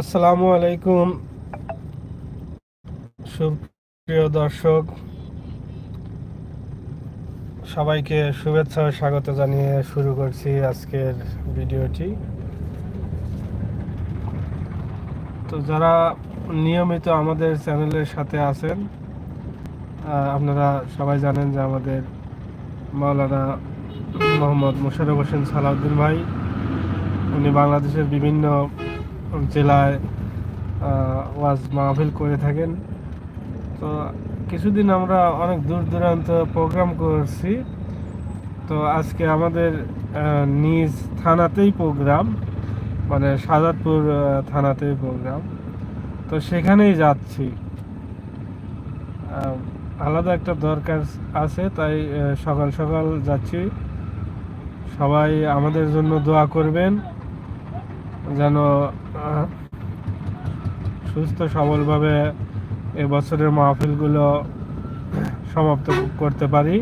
আসসালামু আলাইকুম। সুপ্রিয় দর্শক, সবাইকে শুভেচ্ছা ও স্বাগত জানিয়ে শুরু করছি আজকের ভিডিওটি। তো যারা নিয়মিত আমাদের চ্যানেলের সাথে আছেন আপনারা সবাই জানেন যে আমাদের মাওলানা মোহাম্মদ মোশাররফ হোসেন সালাউদ্দিন ভাই, উনি বাংলাদেশের বিভিন্ন জেলায় ওয়াজ মাহফিল করে থাকেন। তো কিছুদিন আমরা অনেক দূর দূরান্ত প্রোগ্রাম করছি। তো আজকে আমাদের নিজ থানাতেই প্রোগ্রাম মানে সাজাদপুর থানাতেই প্রোগ্রাম তো সেখানেই যাচ্ছি। আলাদা একটা দরকার আছে, তাই সকাল সকাল যাচ্ছি। সবাই আমাদের জন্য দোয়া করবেন। যেন সুস্থ সবলভাবে এবছরের মাহফিলগুলো সমাপ্ত করতে পারি।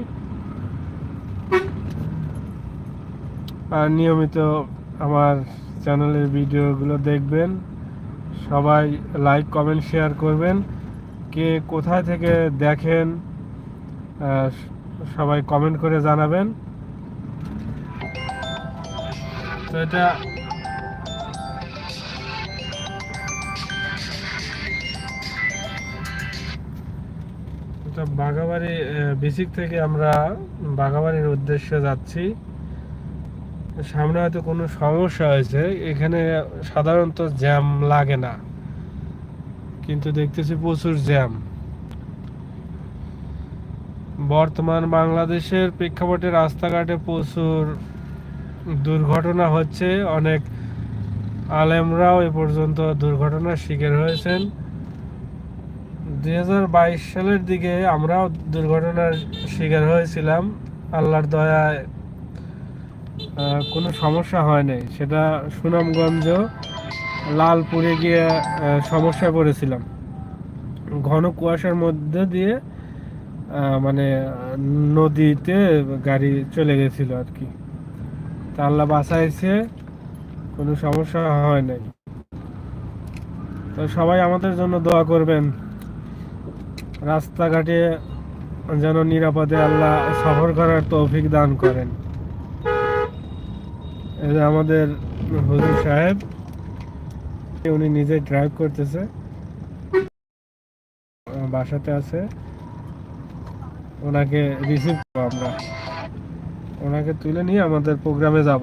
আর নিয়মিত আমার চ্যানেলের ভিডিওগুলো দেখবেন। সবাই লাইক, কমেন্ট, শেয়ার করবেন। কে কোথায় থেকে দেখেন সবাই কমেন্ট করে জানাবেন। তো এটা বাঘাবাড়ি বেসিক থেকে আমরা বাঘাবাড়ির উদ্দেশ্যে যাচ্ছি। সামনে হয়তো কোনো সমস্যা হয়েছে, এখানে সাধারণত জ্যাম লাগে না, কিন্তু দেখতেছি প্রচুর জ্যাম। বর্তমান বাংলাদেশের প্রেক্ষাপটে রাস্তাঘাটে প্রচুর দুর্ঘটনা হচ্ছে, অনেক আলেমরাও এ পর্যন্ত দুর্ঘটনার শিকার হয়েছেন। দুই হাজার বাইশ সালের দিকে আমরাও দুর্ঘটনার শিকার হয়েছিলাম। আল্লাহর দয়ায় কোনো সমস্যা হয়নি সেটা সুনামগঞ্জ লালপুরে গিয়ে আহ, সমস্যায় পড়েছিলাম। ঘন কুয়াশার মধ্যে দিয়ে মানে নদীতে গাড়ি চলে গেছিল আর কি। তা আল্লাহ বাঁচাইছে কোনো সমস্যা হয় নাই। তো সবাই আমাদের জন্য দোয়া করবেন। রাস্তাঘাটে যেন নিরাপদে আল্লাহ সফর করার তৌফিক দান করেন। আমাদের হুজুর সাহেব, উনি নিজে ড্রাইভ করতেছে। বাসাতে আছে। ওনাকে রিসিভ করব আমরা। ওনাকে তুলে নিয়ে আমাদের প্রোগ্রামে যাব।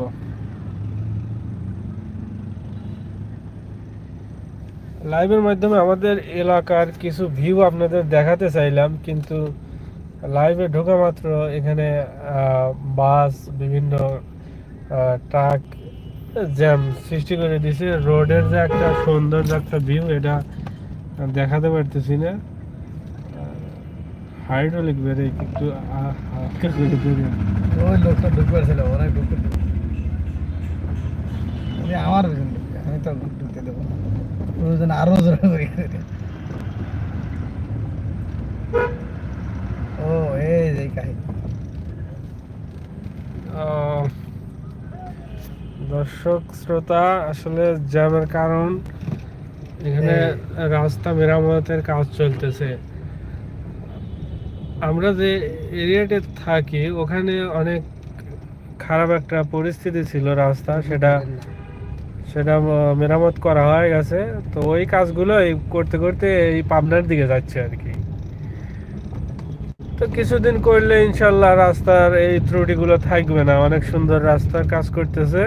লাইভের মাধ্যমে আমাদের এলাকার কিছু ভিউ আপনাদের দেখাতে চাইলাম, কিন্তু লাইভে ঢোকা মাত্র এখানে বাস বিভিন্ন ট্রাক জ্যাম সৃষ্টি করে দিছে রোডের যে একটা সৌন্দর্য, একটা ভিউ এটা দেখাতে পারতেছি না। হাইড্রোলিক বেড়ে ছিল ওরাই আমার আমি তো ঢুকতে দেবো ওর আরও জোরে করে। ও এই যে কাহিনী। দর্শক শ্রোতা আসলে জ্যামের কারণ এখানে রাস্তা মেরামতের কাজ চলতেছে। আমরা যে এরিয়াতে থাকি ওখানে অনেক খারাপ একটা পরিস্থিতি ছিল রাস্তা সেটা সেটা মেরামত করা হয়ে গেছে। তো ওই কাজগুলো করতে করতে এই পাবনার দিকে যাচ্ছে আর কি। তো কিছুদিন করলে ইনশাল্লাহ রাস্তার এই ত্রুটিগুলো থাকবে না। অনেক সুন্দর রাস্তার কাজ করতেছে।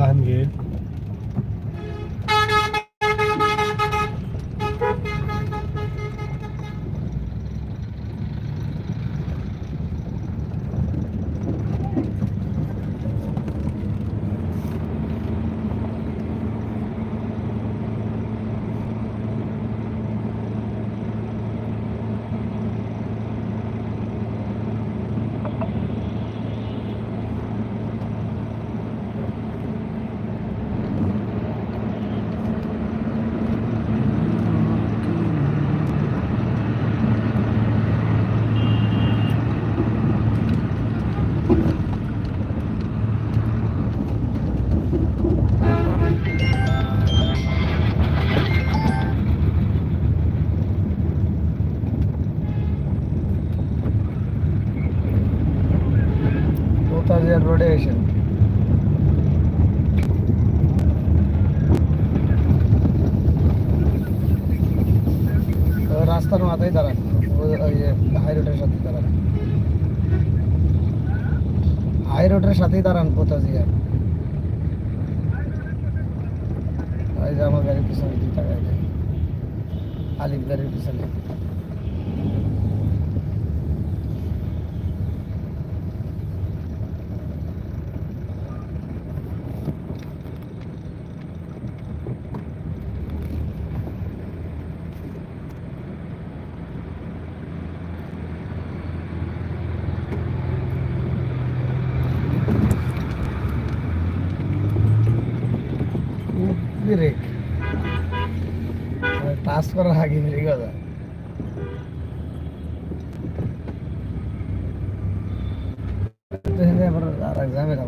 এটা জাহাঙ্গীর রাস্তার মাথায় দাঁড়ান। হাই রোডের সাথে দাঁড়ান। হাই রোডের সাথেই দাঁড়ান পোতাজিয়ার ওই যে আমার গাড়ির পিছনে আলিফ গাড়ির পিছনে। পাস করার আগে ব্রেক কথা আবার আর এক ঝামেলা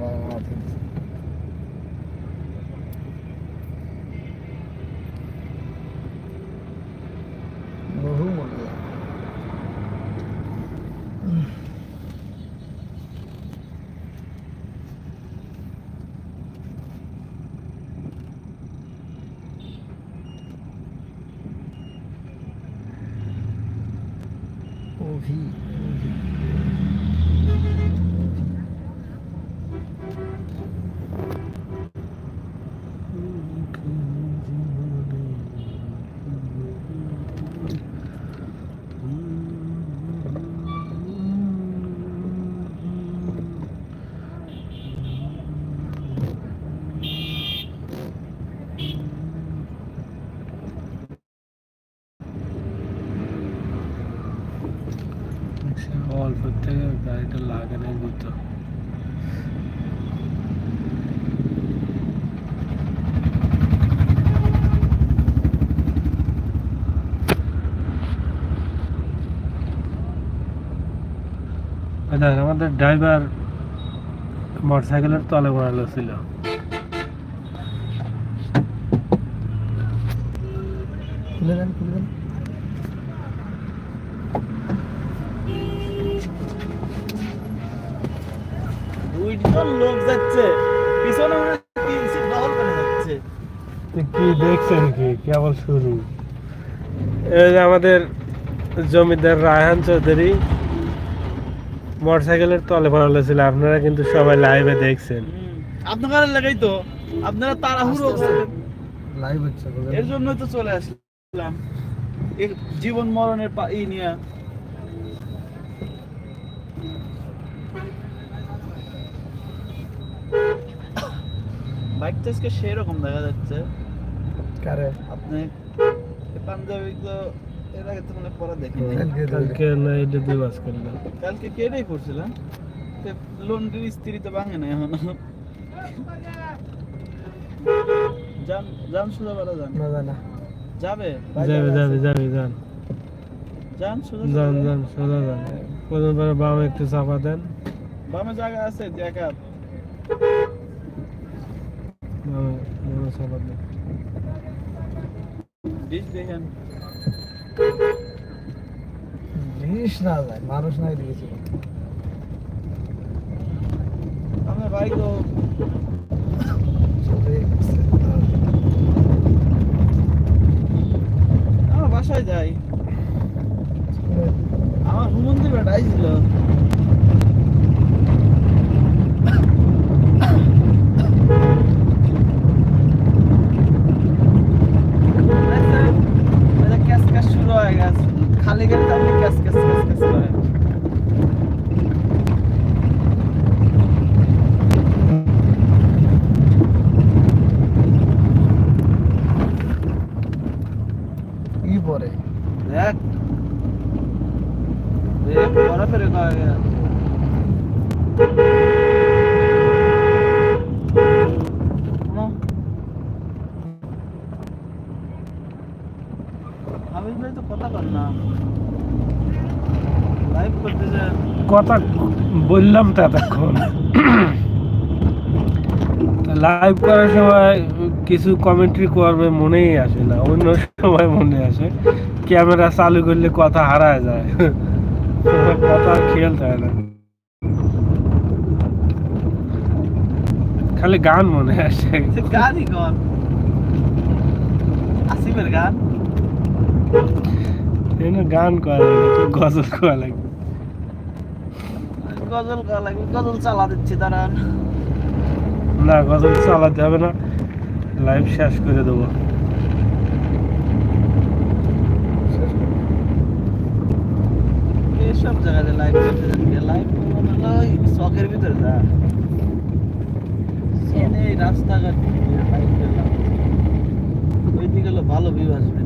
vie লাগে নাই বুঝতো দেখ আমাদের ড্রাইভার মোটরসাইকেলের তলে বানালো ছিল খুলে দেন দুইজন লোক যাচ্ছে। পিছনে মনে তিন সিট ডাবল করে যাচ্ছে। কি দেখছেন কি? কেবল শুরু। এই যে আমাদের জমিদার রায়হান চৌধুরী মোটরসাইকেলের তলে পড়ালো ছিল আপনারা কিন্তু সবাই লাইভে দেখছেন। আপনার লাগাই তো। আপনারা তাড়াহুড়ো লাইভ হচ্ছে। এর জন্যই তো চলে আসলাম। জীবন মরণের পা- ই নিয়ে বাইকটা আজকে সেরকম দেখা যাচ্ছে। কারে? আপনি এই পাঞ্জাবি তো এর আগে তো মনে হয় পরা দেখি কালকে না এটা করলাম কালকে কেটেই পড়ছিলাম স্ত্রী তো ভাঙে না এখনও। যান যান সোজা বেলা যান। না না যাবে? যাবে যাবে যাবে যান। যান সোজা যান যান। সোজা যান। প্রথম পরে বামে একটু চাপা দেন। বামে জায়গা আছে দেখা আপনার ভাই তো। আমার বাসায় যাই আমার হুমন্দি বেটা ক্যাস ক্যাস শুরু হয়ে গেছে খালি গাড়ি তাহলে ক্যাস ক্যাস ক্যাস ক্যাস করে ই পরে দেখ দেখ বড় ফেরে কয়ে গেছে শোনো। হামিদ ভাই তো কথা কর না লাইভ করতেছে কথা বললাম তো এতক্ষণ লাইভ করার সময় কিছু কমেন্ট্রি করবে মনেই আসে না অন্য সময় মনে আসে। ক্যামেরা চালু করলে কথা হারায় যায়। কথা খেয়াল থাকে না। খালি গান মনে আসে। গানই গান? এই গান করা লাগে গজল করা লাগে। গজল লাগবে গজল চালা দিচ্ছি দাঁড়ান। না গজল চালাতে হবে না লাইভ শেষ করে দেবো। লাইভ করতে যাচ্ছি লাইভ মনে ওই শখের ভিতরে যা। এই রাস্তাঘাট লাইভ করলাম। ওই দিকে ভালো ভিউ আসবে।